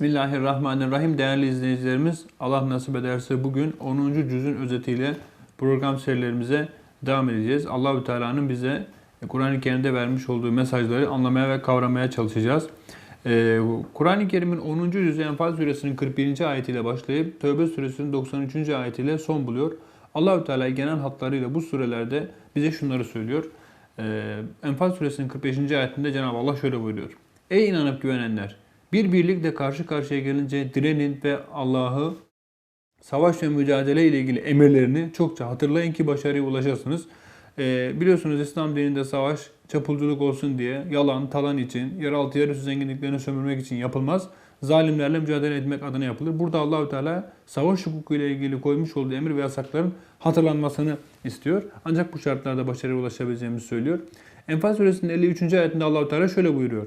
Bismillahirrahmanirrahim değerli izleyicilerimiz. Allah nasip ederse bugün 10. cüzün özetiyle program serilerimize devam edeceğiz. Allahü Teala'nın bize Kur'an-ı Kerim'de vermiş olduğu mesajları anlamaya ve kavramaya çalışacağız. Ee, Kur'an-ı Kerim'in 10. cüzü Enfal suresinin 41. ayetiyle başlayıp Tövbe suresinin 93. ayetiyle son buluyor. Allahü Teala genel hatlarıyla bu surelerde bize şunları söylüyor. Ee, Enfal suresinin 45. ayetinde Cenab-ı Allah şöyle buyuruyor. Ey inanıp güvenenler! Bir birlikle karşı karşıya gelince direnin ve Allah'ı savaş ve mücadele ile ilgili emirlerini çokça hatırlayın ki başarıya ulaşasınız. Ee, biliyorsunuz İslam dininde savaş çapulculuk olsun diye yalan, talan için, yeraltı yerüstü zenginliklerini sömürmek için yapılmaz. Zalimlerle mücadele etmek adına yapılır. Burada Allahü Teala savaş hukuku ile ilgili koymuş olduğu emir ve yasakların hatırlanmasını istiyor. Ancak bu şartlarda başarıya ulaşabileceğimizi söylüyor. Enfal suresinin 53. ayetinde Allahü Teala şöyle buyuruyor.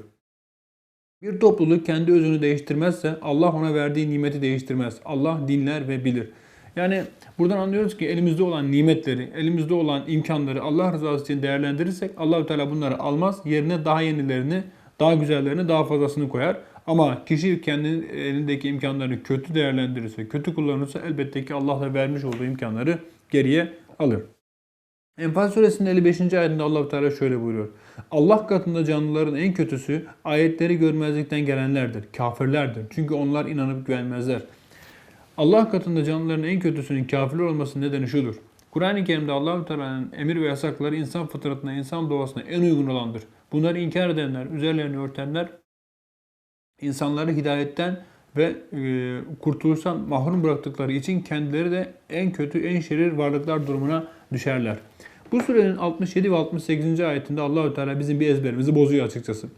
Bir topluluk kendi özünü değiştirmezse Allah ona verdiği nimeti değiştirmez. Allah dinler ve bilir. Yani buradan anlıyoruz ki elimizde olan nimetleri, elimizde olan imkanları Allah rızası için değerlendirirsek Allahü Teala bunları almaz. Yerine daha yenilerini, daha güzellerini, daha fazlasını koyar. Ama kişi kendi elindeki imkanları kötü değerlendirirse, kötü kullanırsa elbette ki Allah da vermiş olduğu imkanları geriye alır. Enfal suresinin 55. ayetinde Allah Teala şöyle buyuruyor. Allah katında canlıların en kötüsü ayetleri görmezlikten gelenlerdir, kafirlerdir. Çünkü onlar inanıp güvenmezler. Allah katında canlıların en kötüsünün kafirler olmasının nedeni şudur. Kur'an-ı Kerim'de Allahu Teala'nın emir ve yasakları insan fıtratına, insan doğasına en uygun olandır. Bunları inkar edenler, üzerlerini örtenler, insanları hidayetten ve e, kurtuluştan mahrum bıraktıkları için kendileri de en kötü, en şerir varlıklar durumuna düşerler. Bu surenin 67 ve 68. ayetinde Allahü Teala bizim bir ezberimizi bozuyor açıkçası.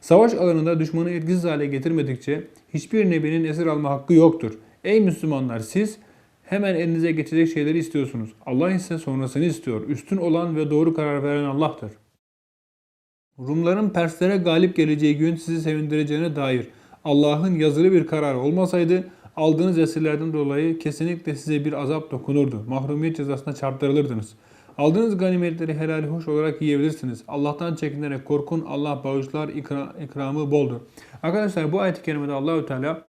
Savaş alanında düşmanı etkisiz hale getirmedikçe hiçbir nebinin esir alma hakkı yoktur. Ey Müslümanlar siz hemen elinize geçecek şeyleri istiyorsunuz. Allah ise sonrasını istiyor. Üstün olan ve doğru karar veren Allah'tır. Rumların Perslere galip geleceği gün sizi sevindireceğine dair Allah'ın yazılı bir kararı olmasaydı aldığınız esirlerden dolayı kesinlikle size bir azap dokunurdu. Mahrumiyet cezasına çarptırılırdınız. Aldığınız ganimetleri helal hoş olarak yiyebilirsiniz. Allah'tan çekinerek korkun. Allah bağışlar, ikra, ikramı boldur. Arkadaşlar bu ayet-i kerimede Allahü Teala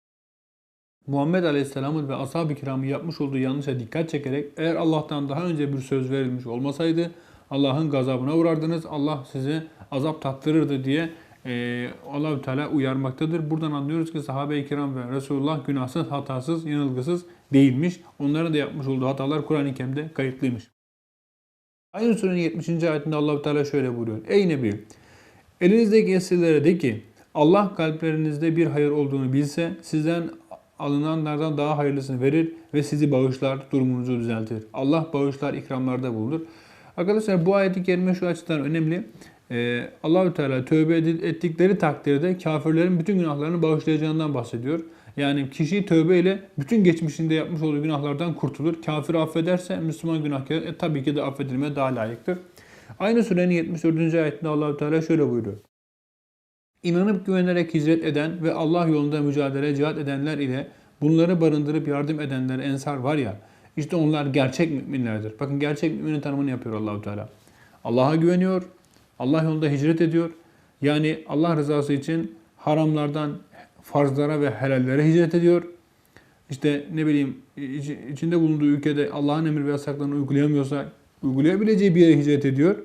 Muhammed Aleyhisselam'ın ve ashab-ı kiramın yapmış olduğu yanlışa dikkat çekerek eğer Allah'tan daha önce bir söz verilmiş olmasaydı Allah'ın gazabına uğrardınız. Allah size azap tattırırdı diye e, Allahü Teala uyarmaktadır. Buradan anlıyoruz ki sahabe-i kiram ve Resulullah günahsız, hatasız, yanılgısız değilmiş. Onların da yapmış olduğu hatalar Kur'an-ı Kerim'de kayıtlıymış. Aynı surenin 70. ayetinde Allahu Teala şöyle buyuruyor. Ey Nebi! Elinizdeki esirlere de ki Allah kalplerinizde bir hayır olduğunu bilse sizden alınanlardan daha hayırlısını verir ve sizi bağışlar, durumunuzu düzeltir. Allah bağışlar, ikramlarda bulunur. Arkadaşlar bu ayet-i kerime şu açıdan önemli. Ee, Allahü Teala tövbe ettikleri takdirde kafirlerin bütün günahlarını bağışlayacağından bahsediyor. Yani kişi tövbe ile bütün geçmişinde yapmış olduğu günahlardan kurtulur. Kafir affederse Müslüman günahkar e, tabii ki de affedilmeye daha layıktır. Aynı surenin 74. ayetinde Allahü Teala şöyle buyuruyor. İnanıp güvenerek hicret eden ve Allah yolunda mücadele cihat edenler ile bunları barındırıp yardım edenler ensar var ya işte onlar gerçek müminlerdir. Bakın gerçek müminin tanımını yapıyor Allahü Teala. Allah'a güveniyor, Allah yolunda hicret ediyor. Yani Allah rızası için haramlardan farzlara ve helallere hicret ediyor. İşte ne bileyim içinde bulunduğu ülkede Allah'ın emir ve yasaklarını uygulayamıyorsa uygulayabileceği bir yere hicret ediyor.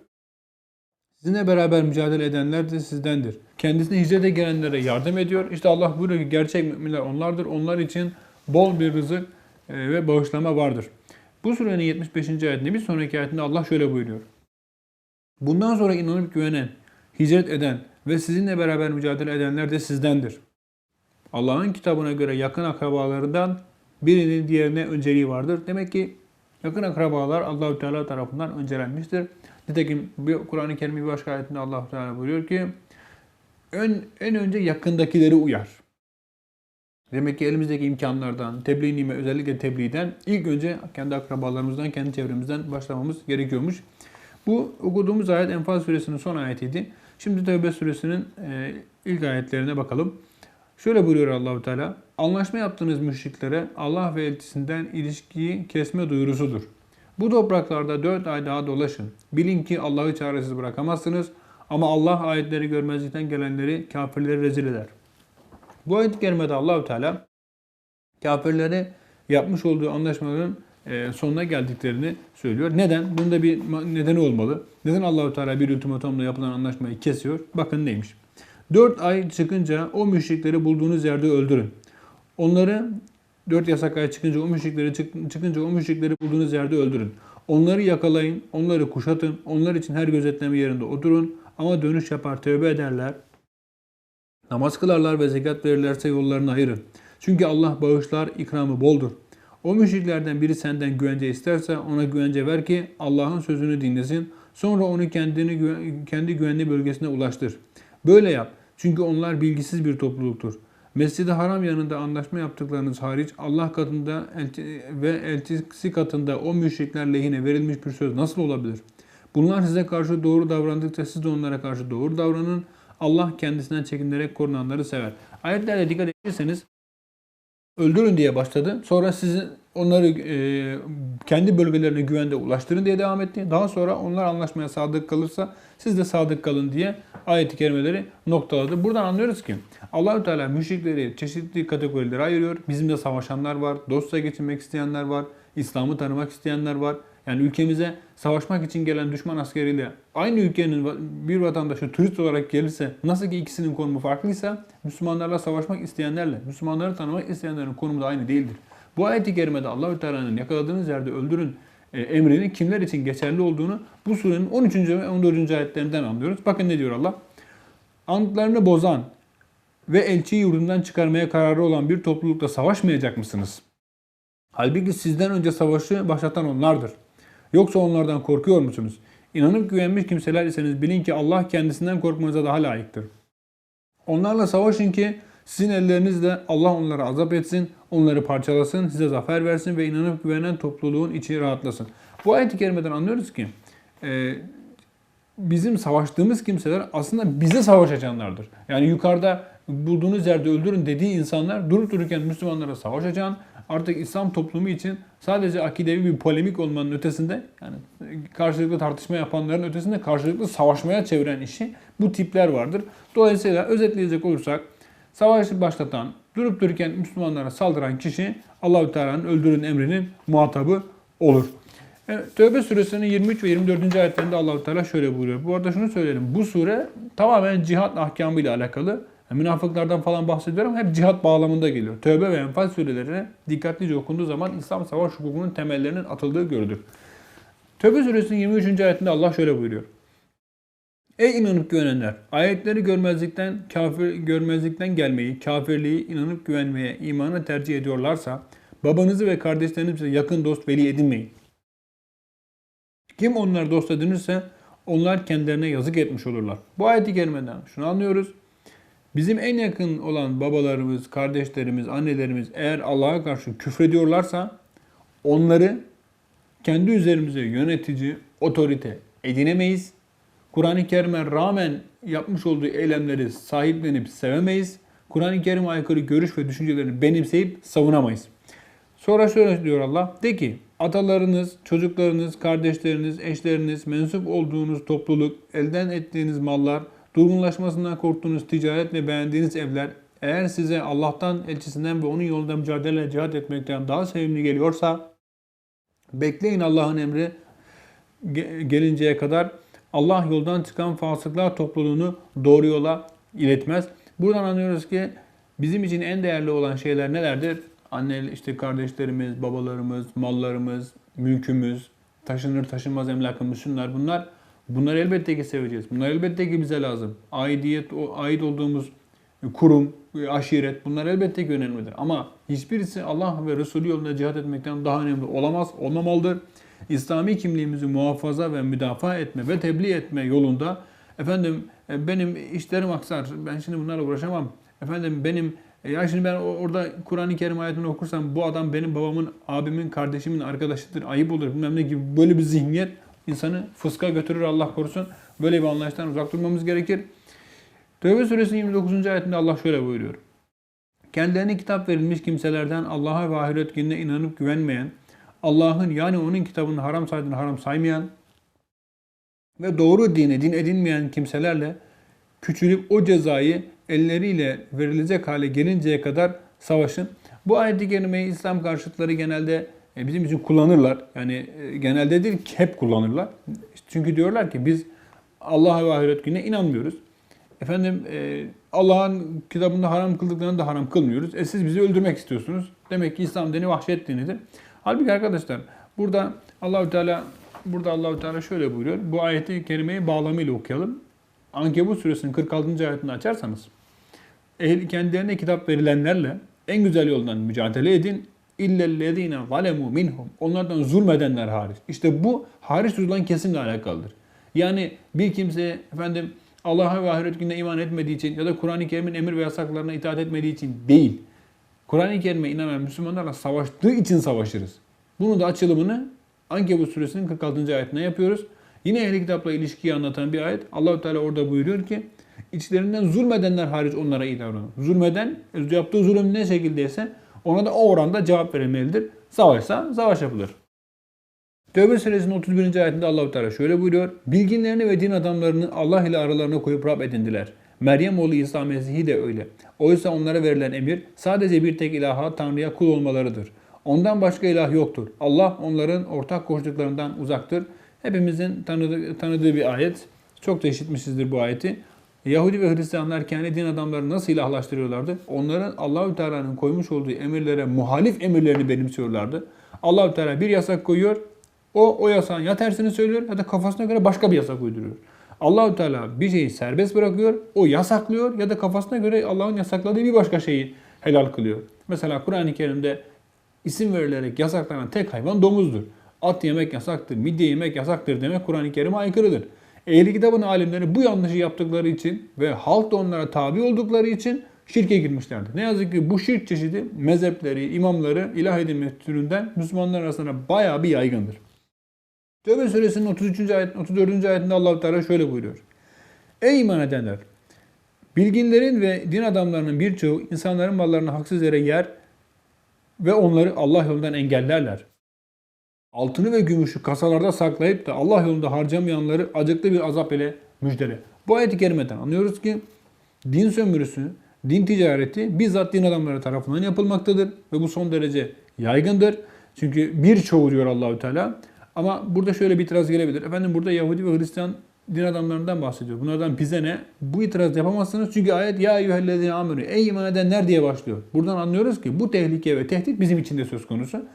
Sizinle beraber mücadele edenler de sizdendir. Kendisine hicrete gelenlere yardım ediyor. İşte Allah buyuruyor ki gerçek müminler onlardır. Onlar için bol bir rızık e, ve bağışlama vardır. Bu surenin 75. ayetinde bir sonraki ayetinde Allah şöyle buyuruyor. Bundan sonra inanıp güvenen, hicret eden ve sizinle beraber mücadele edenler de sizdendir. Allah'ın kitabına göre yakın akrabalarından birinin diğerine önceliği vardır. Demek ki yakın akrabalar Allahü Teala tarafından öncelenmiştir. Nitekim Kur'an-ı Kerim'in bir başka ayetinde Allah Teala buyuruyor ki ön, en önce yakındakileri uyar. Demek ki elimizdeki imkanlardan, tebliğ nime özellikle tebliğden ilk önce kendi akrabalarımızdan, kendi çevremizden başlamamız gerekiyormuş. Bu okuduğumuz ayet Enfal suresinin son ayetiydi. Şimdi Tevbe suresinin ilk ayetlerine bakalım. Şöyle buyuruyor Allahu Teala. Anlaşma yaptığınız müşriklere Allah ve elçisinden ilişkiyi kesme duyurusudur. Bu topraklarda dört ay daha dolaşın. Bilin ki Allah'ı çaresiz bırakamazsınız. Ama Allah ayetleri görmezlikten gelenleri, kafirleri rezil eder. Bu ayet-i kerimede Allahü Teala kafirlere yapmış olduğu anlaşmaların e, sonuna geldiklerini söylüyor. Neden? Bunda bir nedeni olmalı. Neden Allahü Teala bir ultimatomla yapılan anlaşmayı kesiyor? Bakın neymiş. 4 ay çıkınca o müşrikleri bulduğunuz yerde öldürün. Onları 4 yasak ay çıkınca o müşrikleri çık- çıkınca o müşrikleri bulduğunuz yerde öldürün. Onları yakalayın, onları kuşatın, onlar için her gözetleme yerinde oturun ama dönüş yapar, tövbe ederler. Namaz kılarlar ve zekat verirlerse yollarını ayırın. Çünkü Allah bağışlar, ikramı boldur. O müşriklerden biri senden güvence isterse ona güvence ver ki Allah'ın sözünü dinlesin. Sonra onu kendini kendi güvenli bölgesine ulaştır. Böyle yap. Çünkü onlar bilgisiz bir topluluktur. Mescid-i Haram yanında anlaşma yaptıklarınız hariç Allah katında ve elçisi katında o müşrikler lehine verilmiş bir söz nasıl olabilir? Bunlar size karşı doğru davrandıkça siz de onlara karşı doğru davranın. Allah kendisinden çekinerek korunanları sever. Ayetlerde dikkat ederseniz öldürün diye başladı. Sonra sizin onları e, kendi bölgelerine güvende ulaştırın diye devam etti. Daha sonra onlar anlaşmaya sadık kalırsa siz de sadık kalın diye ayet-i kerimeleri noktaladı. Buradan anlıyoruz ki Allahü Teala müşrikleri çeşitli kategorilere ayırıyor. Bizimle savaşanlar var, dostça geçinmek isteyenler var, İslam'ı tanımak isteyenler var. Yani ülkemize savaşmak için gelen düşman askeriyle aynı ülkenin bir vatandaşı turist olarak gelirse nasıl ki ikisinin konumu farklıysa Müslümanlarla savaşmak isteyenlerle Müslümanları tanımak isteyenlerin konumu da aynı değildir. Bu ayet-i kerimede Allahü Teala'nın yakaladığınız yerde öldürün e, emrinin kimler için geçerli olduğunu bu surenin 13. ve 14. ayetlerinden anlıyoruz. Bakın ne diyor Allah? Antlarını bozan ve elçiyi yurdundan çıkarmaya kararı olan bir toplulukla savaşmayacak mısınız? Halbuki sizden önce savaşı başlatan onlardır. Yoksa onlardan korkuyor musunuz? İnanıp güvenmiş kimseler iseniz bilin ki Allah kendisinden korkmanıza daha layıktır. Onlarla savaşın ki sizin ellerinizle Allah onları azap etsin, onları parçalasın, size zafer versin ve inanıp güvenen topluluğun içi rahatlasın. Bu ayet-i kerimeden anlıyoruz ki e, bizim savaştığımız kimseler aslında bize savaşacaklardır. Yani yukarıda bulduğunuz yerde öldürün dediği insanlar durup dururken Müslümanlara savaşacağın artık İslam toplumu için sadece akidevi bir polemik olmanın ötesinde yani karşılıklı tartışma yapanların ötesinde karşılıklı savaşmaya çeviren işi bu tipler vardır. Dolayısıyla özetleyecek olursak savaşı başlatan, durup dururken Müslümanlara saldıran kişi Allahü Teala'nın öldürün emrinin muhatabı olur. Evet, Tövbe suresinin 23 ve 24. ayetlerinde Allahu Teala şöyle buyuruyor. Bu arada şunu söyleyelim. Bu sure tamamen cihat ahkamı ile alakalı. Yani münafıklardan falan bahsediyorum. Hep cihat bağlamında geliyor. Tövbe ve Enfal surelerine dikkatlice okunduğu zaman İslam savaş hukukunun temellerinin atıldığı görülür. Tövbe suresinin 23. ayetinde Allah şöyle buyuruyor. Ey inanıp güvenenler! Ayetleri görmezlikten, kafir görmezlikten gelmeyi, kafirliği inanıp güvenmeye, imanı tercih ediyorlarsa babanızı ve kardeşlerinizi yakın dost veli edinmeyin. Kim onları dost edinirse onlar kendilerine yazık etmiş olurlar. Bu ayet-i kerimeden şunu anlıyoruz. Bizim en yakın olan babalarımız, kardeşlerimiz, annelerimiz eğer Allah'a karşı küfrediyorlarsa onları kendi üzerimize yönetici, otorite edinemeyiz. Kur'an-ı Kerim'e rağmen yapmış olduğu eylemleri sahiplenip sevemeyiz. Kur'an-ı Kerim'e aykırı görüş ve düşüncelerini benimseyip savunamayız. Sonra şöyle diyor Allah. De ki atalarınız, çocuklarınız, kardeşleriniz, eşleriniz, mensup olduğunuz topluluk, elden ettiğiniz mallar, durgunlaşmasından korktuğunuz ticaret ve beğendiğiniz evler eğer size Allah'tan, elçisinden ve onun yolunda mücadele, cihat etmekten daha sevimli geliyorsa bekleyin Allah'ın emri ge- gelinceye kadar Allah yoldan çıkan fasıklar topluluğunu doğru yola iletmez. Buradan anlıyoruz ki bizim için en değerli olan şeyler nelerdir? Anne, işte kardeşlerimiz, babalarımız, mallarımız, mülkümüz, taşınır taşınmaz emlakımız şunlar bunlar. Bunları elbette ki seveceğiz. Bunlar elbette ki bize lazım. Aidiyet, o ait olduğumuz kurum, aşiret bunlar elbette ki önemlidir. Ama hiçbirisi Allah ve Resulü yolunda cihat etmekten daha önemli olamaz, olmamalıdır. İslami kimliğimizi muhafaza ve müdafaa etme ve tebliğ etme yolunda efendim e, benim işlerim aksar, ben şimdi bunlarla uğraşamam. Efendim benim e, ya şimdi ben orada Kur'an-ı Kerim ayetini okursam bu adam benim babamın, abimin, kardeşimin arkadaşıdır, ayıp olur bilmem ne gibi böyle bir zihniyet insanı fıska götürür Allah korusun. Böyle bir anlayıştan uzak durmamız gerekir. Tövbe suresinin 29. ayetinde Allah şöyle buyuruyor. Kendilerine kitap verilmiş kimselerden Allah'a ve ahiret gününe inanıp güvenmeyen, Allah'ın yani onun kitabını haram saydığını haram saymayan ve doğru dine din edinmeyen kimselerle küçülüp o cezayı elleriyle verilecek hale gelinceye kadar savaşın. Bu ayet-i kerimeyi İslam karşıtları genelde e, bizim için kullanırlar. Yani e, genelde değil hep kullanırlar. Çünkü diyorlar ki biz Allah'a ve ahiret gününe inanmıyoruz. Efendim e, Allah'ın kitabında haram kıldıklarını da haram kılmıyoruz. E siz bizi öldürmek istiyorsunuz. Demek ki İslam dini vahşet dinidir. Halbuki arkadaşlar burada Allahü Teala burada Allahü Teala şöyle buyuruyor. Bu ayeti kerimeyi bağlamıyla okuyalım. Ankebut suresinin 46. ayetini açarsanız ehli kendilerine kitap verilenlerle en güzel yoldan mücadele edin. İllellezine zalemu minhum. Onlardan zulmedenler hariç. İşte bu hariç tutulan kesimle alakalıdır. Yani bir kimse efendim Allah'a ve ahiret gününe iman etmediği için ya da Kur'an-ı Kerim'in emir ve yasaklarına itaat etmediği için değil. Kur'an-ı Kerim'e inanan Müslümanlarla savaştığı için savaşırız. Bunu da açılımını Ankebut suresinin 46. ayetine yapıyoruz. Yine ehli kitapla ilişkiyi anlatan bir ayet. Allahu Teala orada buyuruyor ki içlerinden zulmedenler hariç onlara iyi davranın. Zulmeden yaptığı zulüm ne şekildeyse ona da o oranda cevap verilmelidir. Savaşsa savaş yapılır. Tövbe suresinin 31. ayetinde Allahu Teala şöyle buyuruyor. Bilginlerini ve din adamlarını Allah ile aralarına koyup Rab edindiler. Meryem oğlu İsa Mesih'i de öyle. Oysa onlara verilen emir sadece bir tek ilaha, Tanrı'ya kul olmalarıdır. Ondan başka ilah yoktur. Allah onların ortak koştuklarından uzaktır. Hepimizin tanıdığı, tanıdığı bir ayet. Çok da işitmişizdir bu ayeti. Yahudi ve Hristiyanlar kendi din adamlarını nasıl ilahlaştırıyorlardı? Onların Allahü Teala'nın koymuş olduğu emirlere muhalif emirlerini benimsiyorlardı. Allahü Teala bir yasak koyuyor. O o yasağın ya tersini söylüyor ya da kafasına göre başka bir yasak uyduruyor. Allahü Teala bir şeyi serbest bırakıyor, o yasaklıyor ya da kafasına göre Allah'ın yasakladığı bir başka şeyi helal kılıyor. Mesela Kur'an-ı Kerim'de isim verilerek yasaklanan tek hayvan domuzdur. At yemek yasaktır, midye yemek yasaktır demek Kur'an-ı Kerim'e aykırıdır. Ehli kitabın alimleri bu yanlışı yaptıkları için ve halk da onlara tabi oldukları için şirke girmişlerdi. Ne yazık ki bu şirk çeşidi mezhepleri, imamları ilah edinme türünden Müslümanlar arasında bayağı bir yaygındır. Tövbe suresinin 33. ayet, 34. ayetinde Allahu Teala şöyle buyuruyor. Ey iman edenler! Bilginlerin ve din adamlarının birçoğu insanların mallarını haksız yere yer ve onları Allah yolundan engellerler. Altını ve gümüşü kasalarda saklayıp da Allah yolunda harcamayanları acıklı bir azap ile müjdele. Bu ayet-i kerimeden anlıyoruz ki din sömürüsü, din ticareti bizzat din adamları tarafından yapılmaktadır ve bu son derece yaygındır. Çünkü birçoğu diyor Allahü Teala. Ama burada şöyle bir itiraz gelebilir. Efendim burada Yahudi ve Hristiyan din adamlarından bahsediyor. Bunlardan bize ne? Bu itiraz yapamazsınız çünkü ayet ya eyyühellezine amenü ey iman edenler diye başlıyor. Buradan anlıyoruz ki bu tehlike ve tehdit bizim için de söz konusu.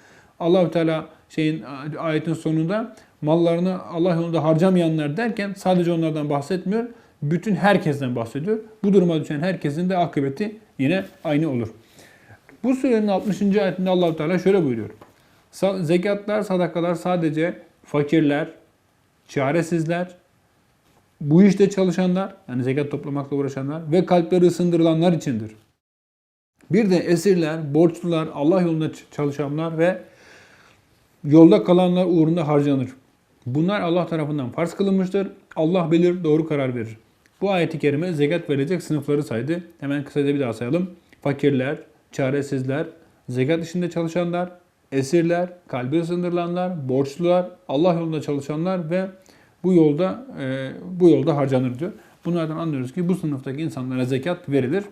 Allahü Teala şeyin ayetin sonunda mallarını Allah yolunda harcamayanlar derken sadece onlardan bahsetmiyor. Bütün herkesten bahsediyor. Bu duruma düşen herkesin de akıbeti yine aynı olur. Bu surenin 60. ayetinde Allahu Teala şöyle buyuruyor. Zekatlar, sadakalar sadece fakirler, çaresizler, bu işte çalışanlar, yani zekat toplamakla uğraşanlar ve kalpleri ısındırılanlar içindir. Bir de esirler, borçlular, Allah yolunda çalışanlar ve yolda kalanlar uğrunda harcanır. Bunlar Allah tarafından farz kılınmıştır. Allah bilir, doğru karar verir. Bu ayeti kerime zekat verecek sınıfları saydı. Hemen kısaca bir daha sayalım. Fakirler, çaresizler, zekat işinde çalışanlar, esirler, kalbi ısındırılanlar, borçlular, Allah yolunda çalışanlar ve bu yolda e, bu yolda harcanır diyor. Bunlardan anlıyoruz ki bu sınıftaki insanlara zekat verilir.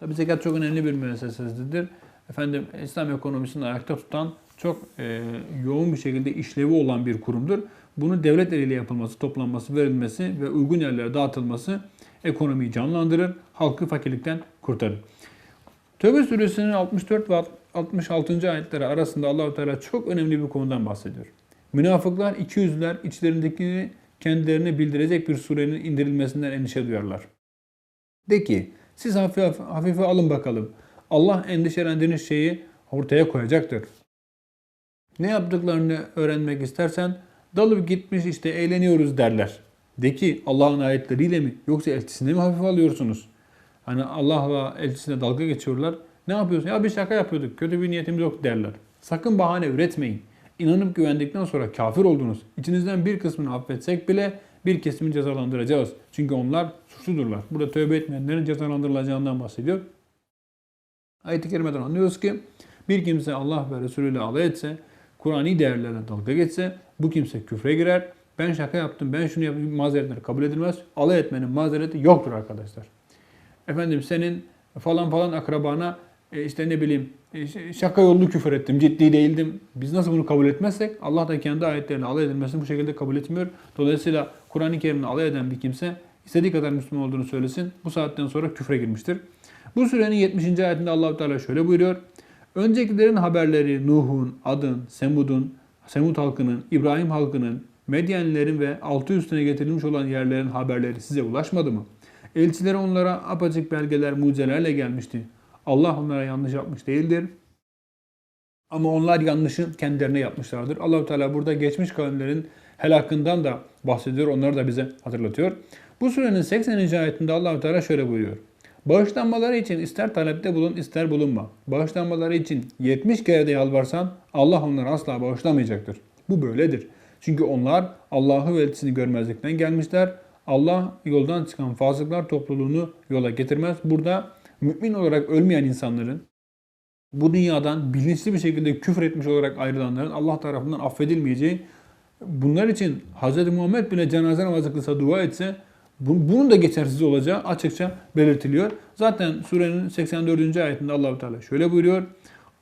Tabi zekat çok önemli bir müessesesidir. Efendim İslam ekonomisini ayakta tutan çok e, yoğun bir şekilde işlevi olan bir kurumdur. Bunu devlet eliyle yapılması, toplanması, verilmesi ve uygun yerlere dağıtılması ekonomiyi canlandırır, halkı fakirlikten kurtarır. Tövbe suresinin 64 ve 66. ayetleri arasında Allahu Teala çok önemli bir konudan bahsediyor. Münafıklar, iki yüzler içlerindekini kendilerine bildirecek bir surenin indirilmesinden endişe duyarlar. De ki, siz hafife, hafife alın bakalım. Allah endişelendiğiniz şeyi ortaya koyacaktır. Ne yaptıklarını öğrenmek istersen dalıp gitmiş işte eğleniyoruz derler. De ki Allah'ın ayetleriyle mi yoksa elçisine mi hafife alıyorsunuz? Hani Allah'la elçisine dalga geçiyorlar. Ne yapıyorsun? Ya bir şaka yapıyorduk. Kötü bir niyetimiz yok derler. Sakın bahane üretmeyin. İnanıp güvendikten sonra kafir oldunuz. İçinizden bir kısmını affetsek bile bir kesimi cezalandıracağız. Çünkü onlar suçludurlar. Burada tövbe etmeyenlerin cezalandırılacağından bahsediyor. Ayet-i kerimeden anlıyoruz ki bir kimse Allah ve Resulü ile alay etse, Kur'an'i değerlerle dalga geçse bu kimse küfre girer. Ben şaka yaptım, ben şunu yaptım mazeretleri kabul edilmez. Alay etmenin mazereti yoktur arkadaşlar. efendim senin falan falan akrabana e, işte ne bileyim e, şaka yollu küfür ettim, ciddi değildim. Biz nasıl bunu kabul etmezsek Allah da kendi ayetlerine alay edilmesini bu şekilde kabul etmiyor. Dolayısıyla Kur'an-ı Kerim'le alay eden bir kimse istediği kadar Müslüman olduğunu söylesin. Bu saatten sonra küfre girmiştir. Bu surenin 70. ayetinde Allahu Teala şöyle buyuruyor. Öncekilerin haberleri Nuh'un, Ad'ın, Semud'un, Semud halkının, İbrahim halkının, Medyenlilerin ve altı üstüne getirilmiş olan yerlerin haberleri size ulaşmadı mı? Elçileri onlara apaçık belgeler, mucizelerle gelmişti. Allah onlara yanlış yapmış değildir. Ama onlar yanlışı kendilerine yapmışlardır. Allahu Teala burada geçmiş kavimlerin helakından da bahsediyor. Onları da bize hatırlatıyor. Bu surenin 80. ayetinde Allahu Teala şöyle buyuruyor. Bağışlanmaları için ister talepte bulun ister bulunma. Bağışlanmaları için 70 kere de yalvarsan Allah onları asla bağışlamayacaktır. Bu böyledir. Çünkü onlar Allah'ı ve elçisini görmezlikten gelmişler. Allah yoldan çıkan fasıklar topluluğunu yola getirmez. Burada mümin olarak ölmeyen insanların bu dünyadan bilinçli bir şekilde küfür etmiş olarak ayrılanların Allah tarafından affedilmeyeceği bunlar için Hz. Muhammed bile cenaze namazı kılsa dua etse bu- bunun da geçersiz olacağı açıkça belirtiliyor. Zaten surenin 84. ayetinde Allahu Teala şöyle buyuruyor.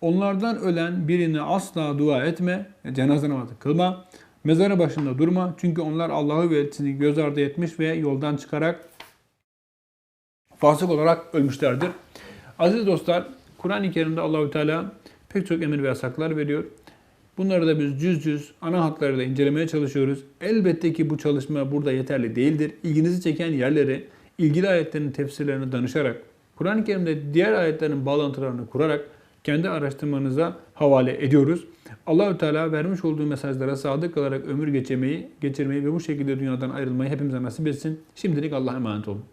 Onlardan ölen birine asla dua etme, cenaze namazı kılma, mezarı başında durma. Çünkü onlar Allah'ı ve göz ardı etmiş ve yoldan çıkarak fasık olarak ölmüşlerdir. Aziz dostlar, Kur'an-ı Kerim'de Allahü Teala pek çok emir ve yasaklar veriyor. Bunları da biz cüz cüz ana hatları da incelemeye çalışıyoruz. Elbette ki bu çalışma burada yeterli değildir. İlginizi çeken yerleri, ilgili ayetlerin tefsirlerine danışarak, Kur'an-ı Kerim'de diğer ayetlerin bağlantılarını kurarak kendi araştırmanıza havale ediyoruz. Allahü Teala vermiş olduğu mesajlara sadık kalarak ömür geçirmeyi, geçirmeyi ve bu şekilde dünyadan ayrılmayı hepimize nasip etsin. Şimdilik Allah'a emanet olun.